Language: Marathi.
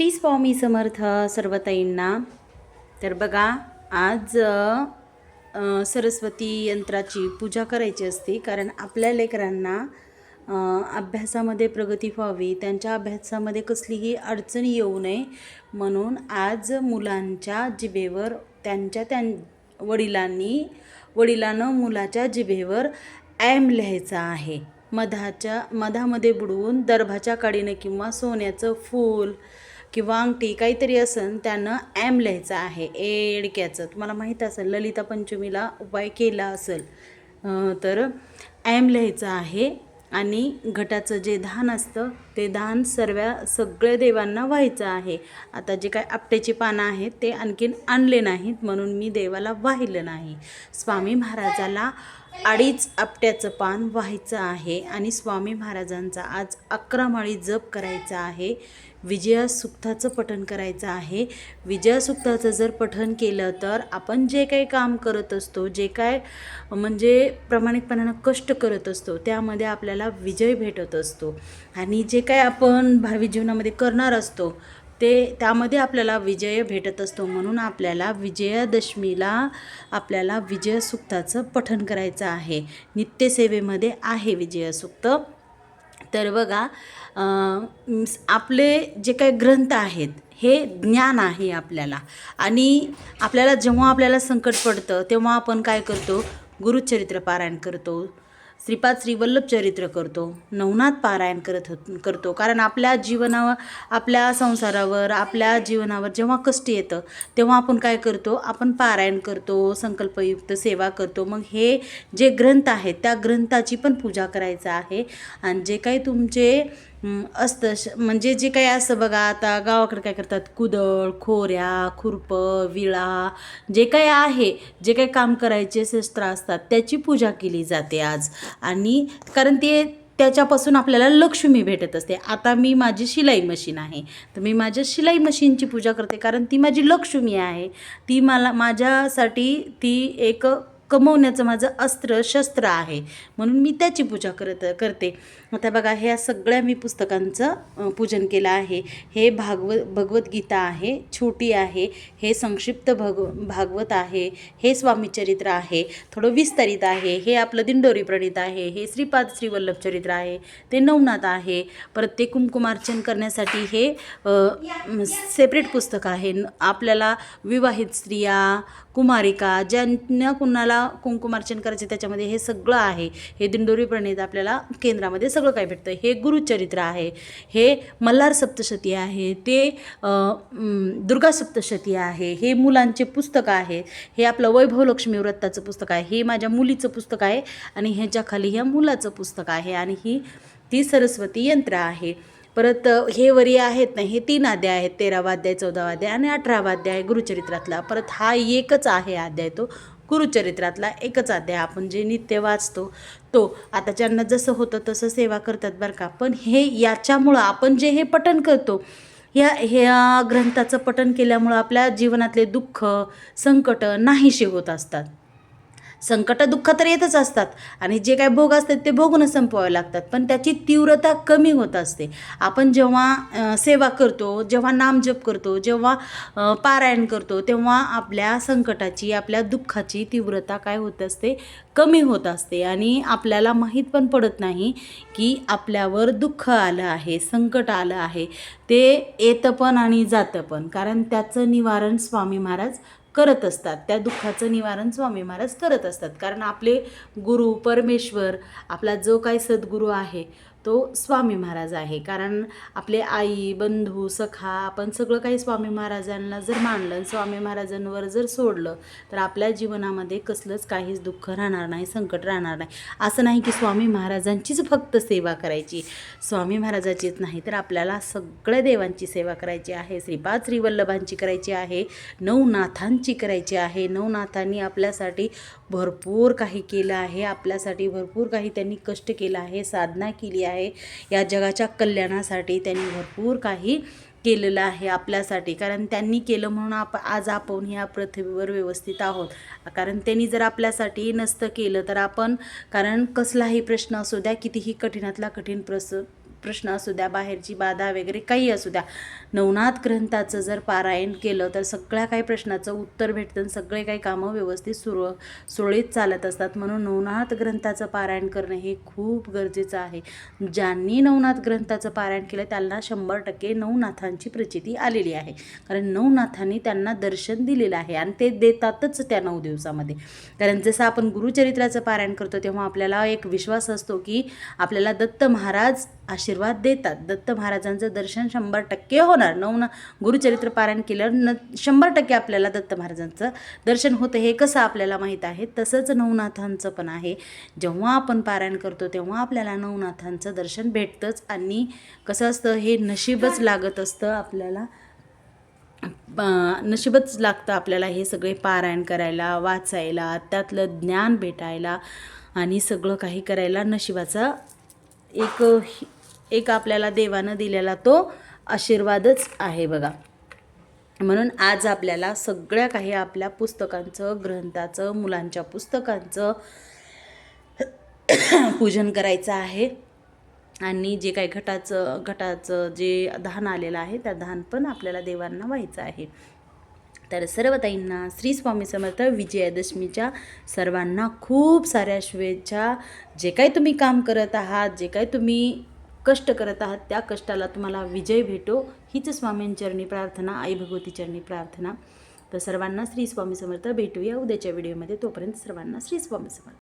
श्री स्वामी समर्थ सर्वताईंना. तर बघा आज सरस्वती यंत्राची पूजा करायची असते. कारण आपल्या लेकरांना अभ्यासामध्ये प्रगती व्हावी त्यांच्या अभ्यासामध्ये कसलीही अडचण येऊ नये. म्हणून आज मुलांच्या जिभेवर त्यांच्या त्यां वडिलांनी वडिलानं मुलाच्या जिभेवर ॲम लिहायचा आहे. मधाच्या मधामध्ये बुडवून दर्भाच्या काडीनं किंवा सोन्याचं फूल किंवा अंगठी काहीतरी असन त्यानं ॲम लिहायचं आहे. एडक्याचं तुम्हाला माहीत असेल ललिता पंचमीला उपाय केला असेल तर ॲम लिहायचं आहे आणि घटाचं जे धान असतं ते धान सर्व सगळ्या देवांना व्हायचं आहे. आता जे काय आपट्याची पानं आहेत ते आणखीन आणले नाहीत म्हणून मी देवाला वाहिलं नाही. स्वामी महाराजाला अडीच आपट्याचं पान व्हायचं आहे आणि स्वामी महाराजांचा आज अकरा माळी जप करायचा आहे. विजयासुक्ताचं पठण करायचं आहे. विजयासुक्ताचं जर पठण केलं तर आपण जे काही काम करत असतो जे काय म्हणजे प्रामाणिकपणानं कष्ट करत असतो त्यामध्ये आपल्याला विजय भेटत असतो. आणि जे काय आपण भावी जीवनामध्ये करणार असतो ते त्यामध्ये आपल्याला विजय भेटत असतो. म्हणून आपल्याला विजयादशमीला आपल्याला विजयसुक्ताचं पठण करायचं आहे. नित्यसेवेमध्ये आहे विजयसुक्त तर बघा आपले जे काही ग्रंथ आहेत हे ज्ञान आहे आपल्याला. आणि आपल्याला जेव्हा आपल्याला संकट पडतं तेव्हा आपण काय करतो? गुरुचरित्र पारायण करतो. श्रीपाद श्रीवल्लभ चरित्र करतो नवनाथ पारायण करत होत करतो. कारण आपल्या जीवनावर आपल्या संसारावर आपल्या जीवनावर जेव्हा कष्ट येतं तेव्हा आपण काय करतो? आपण पारायण करतो संकल्पयुक्त सेवा करतो. मग हे जे ग्रंथ आहेत त्या ग्रंथाची पण पूजा करायचं आहे. आणि जे काही तुमचे असतं. श- म्हणजे जे काही असं बघा आता गावाकडे काय करतात? कुदळ खोऱ्या खुरपं विळा जे काही आहे जे काही काम करायचे शस्त्र असतात त्याची पूजा केली जाते आज. आणि कारण ते त्याच्यापासून आपल्याला लक्ष्मी भेटत असते. आता मी माझी शिलाई मशीन आहे. तर मी माझ्या शिलाई मशीनची पूजा करते कारण ती माझी लक्ष्मी आहे. ती मला माझ्यासाठी ती एक कमवण्याचं माझं अस्त्र शस्त्र आहे. म्हणून मी त्याची पूजा करत करते. आता बघा ह्या सगळ्या मी पुस्तकांचं पूजन केलं आहे. हे भागव भगवद्गीता आहे छोटी आहे हे संक्षिप्त भग भागवत आहे हे स्वामीचरित्र आहे थोडं विस्तारित आहे हे आपलं दिंडोरी प्रणित आहे हे श्रीपाद श्रीवल्लभ चरित्र आहे ते नवनाथ आहे. परत ते कुंकुमार्चन करण्यासाठी हे सेपरेट पुस्तक आहे. आपल्याला विवाहित स्त्रिया कुमारिका ज्यांना कुणाला कुंकुमार्चन करायचे त्याच्यामध्ये हे सगळं आहे. हे दिंडोरी प्रणित आपल्याला केंद्रामध्ये सगळं सगळं काय भेटतं? हे गुरुचरित्र आहे. हे मल्हार सप्तशती आहे. ते दुर्गा सप्तशती आहे. हे मुलांचे पुस्तक आहे. हे आपलं वैभव लक्ष्मी व्रताचं पुस्तक आहे. हे माझ्या मुलीचं पुस्तक आहे आणि ह्याच्या खाली ह्या मुलाचं पुस्तक आहे आणि ही ती सरस्वती यंत्र आहे. परत हे वरी आहेत ना हे तीन अध्याय आहेत. तेरावा अध्याय चौदावा अध्याय आणि अठरावा अध्याय आहे गुरुचरित्रातला. परत हा एकच आहे अध्याय तो. गुरुचरित्रातला एकच अध्याय आपण जे नित्य वाचतो तो आता ज्यांना जसं होतं तसं सेवा करतात बरं का. पण हे याच्यामुळं आपण जे हे पठण करतो ह्या ह्या ग्रंथाचं पठण केल्यामुळं आपल्या जीवनातले दुःख संकट नाहीसे होत असतात. संकट दुःख तर येतच असतात. आणि जे काय भोग असतात ते भोगूनच संपवावे लागतात. पण त्याची तीव्रता कमी होत असते. आपण जेव्हा सेवा करतो जेव्हा नामजप करतो जेव्हा पारायण करतो तेव्हा आपल्या संकटाची आपल्या दुःखाची तीव्रता काय होत असते? कमी होत असते. आणि आपल्याला माहीत पण पडत नाही की आपल्यावर दुःख आलं आहे संकट आलं आहे. ते येतं पण आणि जातं पण. कारण त्याचं निवारण स्वामी महाराज करत असतात. त्या दुःखाचं निवारण स्वामी महाराज करत असतात. कारण आपले गुरु परमेश्वर आपला जो काही सद्गुरू आहे तो स्वामी महाराज आहे. कारण आपले आई बंधू सखा आपण सगळं काही स्वामी महाराजांना जर मानलं आणि स्वामी महाराजांवर जर सोडलं तर आपल्या जीवनामध्ये कसलंच काहीच दुःख राहणार नाही संकट राहणार नाही. असं नाही की स्वामी महाराजांचीच फक्त सेवा करायची. स्वामी महाराजाचीच नाही तर आपल्याला सगळ्या देवांची सेवा करायची आहे. श्रीपाद श्रीवल्लभांची करायची आहे नवनाथांची करायची आहे. नवनाथांनी आपल्यासाठी भरपूर काही केलं आहे. आपल्यासाठी भरपूर काही त्यांनी कष्ट केलं आहे साधना केली आहे आहे. या जगाच्या कल्याणासाठी त्यांनी भरपूर काही केलेलं आहे आपल्यासाठी. कारण त्यांनी केलं म्हणून आप आज आपण ह्या पृथ्वीवर व्यवस्थित आहोत. कारण त्यांनी जर आपल्यासाठी नसतं केलं तर आपण कारण कसलाही प्रश्न असू द्या कितीही कठीणातला कठीण प्रस प्रश्न असू द्या बाहेरची बाधा वगैरे काही असू द्या. नवनाथ ग्रंथाचं जर पारायण केलं तर सगळ्या काही प्रश्नाचं उत्तर भेटतं आणि सगळे काही कामं व्यवस्थित सुरू सुरळीत चालत असतात. म्हणून नवनाथ ग्रंथाचं पारायण करणं हे खूप गरजेचं आहे. ज्यांनी नवनाथ ग्रंथाचं पारायण केलं त्यांना शंभर टक्के नवनाथांची प्रचिती आलेली आहे. कारण नवनाथांनी त्यांना दर्शन दिलेलं आहे आणि ते देतातच त्या नऊ दिवसामध्ये. कारण जसं आपण गुरुचरित्राचं पारायण करतो तेव्हा आपल्याला एक विश्वास असतो की आपल्याला दत्त महाराज आशीर्वाद आशीर्वाद देतात. दत्त महाराजांचं दर्शन शंभर टक्के होणार. नऊ ना गुरुचरित्र पारायण केल्यावर न शंभर टक्के आपल्याला दत्त महाराजांचं दर्शन होतं हे कसं आपल्याला माहीत आहे? तसंच नवनाथांचं पण आहे. जेव्हा आपण पारायण करतो तेव्हा आपल्याला नवनाथांचं दर्शन भेटतंच आणि कसं असतं हे नशीबच लागत असतं आपल्याला. नशीबच लागतं आपल्याला हे सगळे पारायण करायला वाचायला त्यातलं ज्ञान भेटायला आणि सगळं काही करायला नशिबाचा एक एक आपल्याला देवानं दिलेला तो आशीर्वादच आहे बघा. म्हणून आज आपल्याला सगळ्या काही आपल्या पुस्तकांचं ग्रंथाचं मुलांच्या पुस्तकांचं पूजन करायचं आहे. आणि जे काही घटाचं घटाचं जे धान आलेलं आहे त्या धान पण आपल्याला देवांना व्हायचं आहे. तर सर्व ताईंना श्री स्वामी समर्थ विजयादशमीच्या सर्वांना खूप साऱ्या शुभेच्छा. जे काही तुम्ही काम करत आहात जे काही तुम्ही कष्ट करत आहात त्या कष्टाला तुम्हाला विजय भेटो. हीच स्वामींचरणी प्रार्थना आई भगवती चरणी प्रार्थना. तर सर्वांना श्री स्वामी समर्थ. भेटूया उद्याच्या व्हिडिओमध्ये तोपर्यंत सर्वांना श्री स्वामी समर्थ.